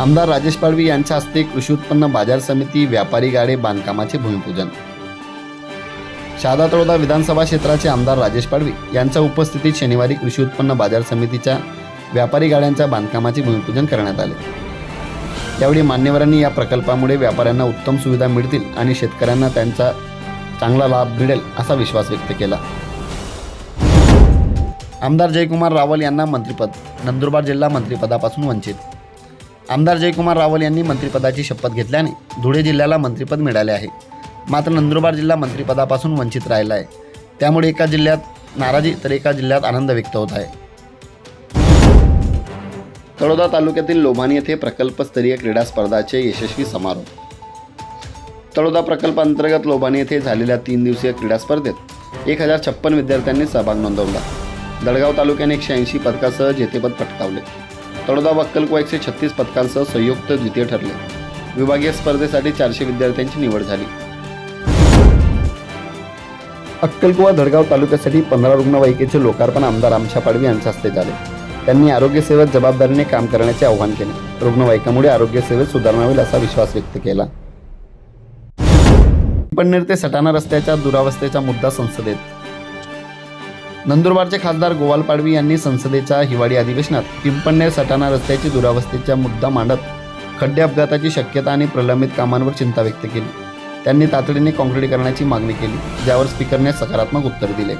आमदार राजेश पाडवी यांच्या हस्ते कृषी उत्पन्न बाजार समिती व्यापारी गाडे बांधकामाचे भूमिपूजन. शहादा तळोदा विधानसभा क्षेत्राचे आमदार राजेश पाडवी यांच्या उपस्थितीत शनिवारी कृषी उत्पन्न बाजार समितीच्या व्यापारी गाड्यांच्या बांधकामाचे भूमिपूजन करण्यात आले. यावेळी मान्यवरांनी या प्रकल्पामुळे व्यापाऱ्यांना उत्तम सुविधा मिळतील आणि शेतकऱ्यांना त्यांचा चांगला लाभ मिळेल असा विश्वास व्यक्त केला. आमदार जयकुमार रावल यांना मंत्रिपद नंदुरबार जिल्हा मंत्रिपदापासून वंचित. आमदार जयकुमार रावल यांनी मंत्रिपदाची शपथ घेतल्याने धुळे जिल्ह्याला मंत्रिपद मिळाले आहे. मात्र नंदुरबार जिल्हा मंत्रिपदापासून वंचित राहिला आहे. त्यामुळे एका जिल्ह्यात नाराजी तर एका जिल्ह्यात आनंद व्यक्त होत आहे. तळोदा तालुक्यातील लोभानी येथे प्रकल्पस्तरीय क्रीडा स्पर्धाचे यशस्वी समारोप. तळोदा प्रकल्पांतर्गत लोभानी येथे झालेल्या तीन दिवसीय क्रीडा स्पर्धेत एक हजार छप्पन विद्यार्थ्यांनी सहभाग नोंदवला. दडगाव तालुक्याने एकशे ऐंशी पदकासह जेतेपद पटकावले. तळोदा व एकशे छत्तीस पदकांसह संयुक्त द्वितीय ठरले. विभागीय स्पर्धेसाठी चारशे विद्यार्थ्यांची निवड झाली. अक्कलकुवा धडगाव तालुक्यासाठी पंधरा रुग्णवाहिकेचे लोकार्पण आमदार आमशा पाडवी यांच्या हस्ते झाले. त्यांनी आरोग्यसेवेत जबाबदारीने काम करण्याचे आवाहन केले. रुग्णवाहिकामुळे आरोग्यसेवेत सुधारणा होईल असा विश्वास व्यक्त केला. पिंपळनेर ते सटाणा रस्त्याच्या दुरावस्थेचा मुद्दा संसदेत. नंदुरबारचे खासदार गोवाल पाडवी यांनी संसदेच्या हिवाळी अधिवेशनात पिंपळनेर सटाणा रस्त्याची दुरावस्थेचा मुद्दा मांडत खड्डे अपघाताची शक्यता आणि प्रलंबित कामांवर चिंता व्यक्त केली. त्यांनी तातडीने काँक्रिटीकरणाची मागणी केली ज्यावर स्पीकरने सकारात्मक उत्तर दिले.